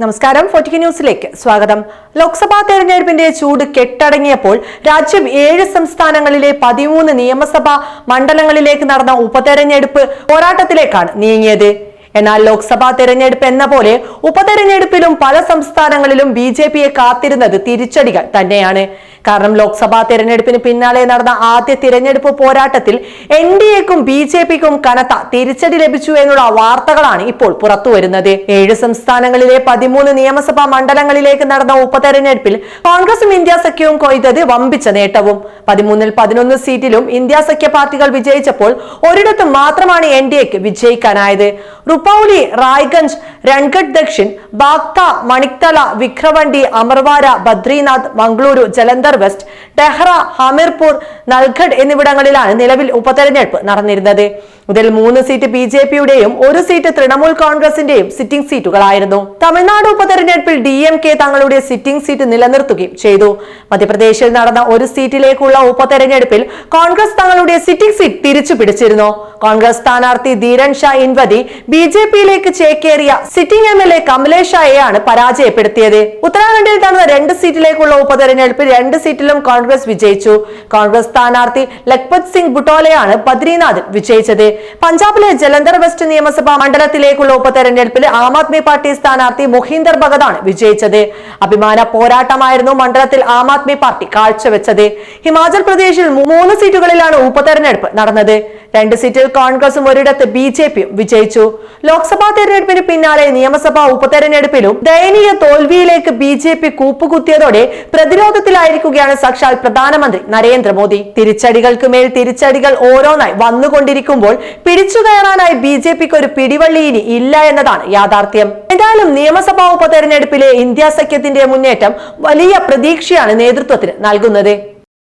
നമസ്കാരം ഫോർട്ടിക്ക് ന്യൂസിലേക്ക് സ്വാഗതം. ലോക്സഭാ തെരഞ്ഞെടുപ്പിന്റെ ചൂട് കെട്ടടങ്ങിയപ്പോൾ രാജ്യം ഏഴ് സംസ്ഥാനങ്ങളിലെ പതിമൂന്ന് നിയമസഭാ മണ്ഡലങ്ങളിലേക്ക് നടന്ന ഉപതെരഞ്ഞെടുപ്പ് പോരാട്ടത്തിലേക്കാണ് നീങ്ങിയത്. എന്നാൽ ലോക്സഭാ തെരഞ്ഞെടുപ്പ് എന്ന പോലെ ഉപതെരഞ്ഞെടുപ്പിലും പല സംസ്ഥാനങ്ങളിലും ബി ജെ പിയെ കാത്തിരുന്നത് തിരിച്ചടികൾ തന്നെയാണ്. കാരണം ലോക്സഭാ തെരഞ്ഞെടുപ്പിന് പിന്നാലെ നടന്ന ആദ്യ തിരഞ്ഞെടുപ്പ് പോരാട്ടത്തിൽ എൻ ഡി എക്കും ബി ജെ പിക്കും കനത്ത തിരിച്ചടി ലഭിച്ചു എന്നുള്ള വാർത്തകളാണ് ഇപ്പോൾ പുറത്തുവരുന്നത് ഏഴ് സംസ്ഥാനങ്ങളിലെ പതിമൂന്ന് നിയമസഭാ മണ്ഡലങ്ങളിലേക്ക് നടന്ന ഉപതെരഞ്ഞെടുപ്പിൽ കോൺഗ്രസും ഇന്ത്യ സഖ്യവും കൊയ്തത് വമ്പിച്ച നേട്ടവും. പതിമൂന്നിൽ പതിനൊന്ന് സീറ്റിലും ഇന്ത്യ സഖ്യ പാർട്ടികൾ വിജയിച്ചപ്പോൾ ഒരിടത്ത് മാത്രമാണ് എൻ ഡി എക്ക് വിജയിക്കാനായത്. റുപ്പൌലി റായ്ഗഞ്ച് രൺഗഡ് ദക്ഷിൺ ബാഗ്ത മണിക്തല വിക്രവണ്ടി അമർവാര ബദ്രീനാഥ് മംഗളൂരു ജലന്ധർ വെസ്റ്റ് ടെഹ്റ ഹമീർപൂർ നൽഗഡ് എന്നിവിടങ്ങളിലാണ് നിലവിൽ ഉപതെരഞ്ഞെടുപ്പ് നടന്നിരുന്നത്. ഇതിൽ മൂന്ന് സീറ്റ് ബി ജെ പിയുടെയും ഒരു സീറ്റ് തൃണമൂൽ കോൺഗ്രസിന്റെയും സിറ്റിംഗ് സീറ്റുകളായിരുന്നു തമിഴ്നാട് ഉപതെരഞ്ഞെടുപ്പിൽ ഡി എം കെ തങ്ങളുടെ സിറ്റിംഗ് സീറ്റ് നിലനിർത്തുകയും ചെയ്തു. മധ്യപ്രദേശിൽ നടന്ന ഒരു സീറ്റിലേക്കുള്ള ഉപതെരഞ്ഞെടുപ്പിൽ കോൺഗ്രസ് തങ്ങളുടെ സിറ്റിംഗ് സീറ്റ് തിരിച്ചു പിടിച്ചിരുന്നു കോൺഗ്രസ് സ്ഥാനാർത്ഥി ധീരൻ ഷാ ഇൻവതി ബി ജെ പിയിലേക്ക് ചേക്കേറിയ sitting M L A Kamlesh ഷായെയാണ് പരാജയപ്പെടുത്തിയത്. ഉത്തരാഖണ്ഡിൽ നടന്ന രണ്ട് സീറ്റിലേക്കുള്ള ഉപതെരഞ്ഞെടുപ്പിൽ രണ്ട് സീറ്റിലും കോൺഗ്രസ് വിജയിച്ചു. കോൺഗ്രസ് സ്ഥാനാർത്ഥി ലഖ്പത് സിംഗ് ബുട്ടോലയാണ് ബദ്രീനാഥ് വിജയിച്ചത്. പഞ്ചാബിലെ ജലന്ധർ വെസ്റ്റ് നിയമസഭാ മണ്ഡലത്തിലേക്കുള്ള ഉപതെരഞ്ഞെടുപ്പിൽ ആം ആദ്മി പാർട്ടി സ്ഥാനാർത്ഥി മുഹീന്ദർ ഭഗതാണ് വിജയിച്ചത്. അഭിമാന പോരാട്ടമായിരുന്നു മണ്ഡലത്തിൽ ആം ആദ്മി പാർട്ടി കാഴ്ചവെച്ചത്. ഹിമാചൽ പ്രദേശിൽ മൂന്ന് സീറ്റുകളിലാണ് ഉപതെരഞ്ഞെടുപ്പ് നടന്നത്. രണ്ട് സീറ്റിൽ കോൺഗ്രസും ഒരിടത്ത് ബി ജെ പിയും വിജയിച്ചു. ലോക്സഭാ തെരഞ്ഞെടുപ്പിന് പിന്നാലെ നിയമസഭാ ഉപതെരഞ്ഞെടുപ്പിലും ദയനീയ തോൽവിയിലേക്ക് ബി ജെ പി കൂപ്പുകുത്തിയതോടെ പ്രതിരോധത്തിലായിരിക്കുകയാണ് സാക്ഷാൽ പ്രധാനമന്ത്രി നരേന്ദ്രമോദി. തിരിച്ചടികൾക്ക് മേൽ തിരിച്ചടികൾ ഓരോന്നായി വന്നുകൊണ്ടിരിക്കുമ്പോൾ പിടിച്ചു കയറാനായി ബി ജെ പിക്ക് ഒരു പിടിവള്ളി ഇനി ഇല്ല എന്നതാണ് യാഥാർത്ഥ്യം. എന്തായാലും നിയമസഭാ ഉപതെരഞ്ഞെടുപ്പിലെ ഇന്ത്യ സഖ്യത്തിന്റെ മുന്നേറ്റം വലിയ പ്രതീക്ഷയാണ് നേതൃത്വത്തിന് നൽകുന്നത്.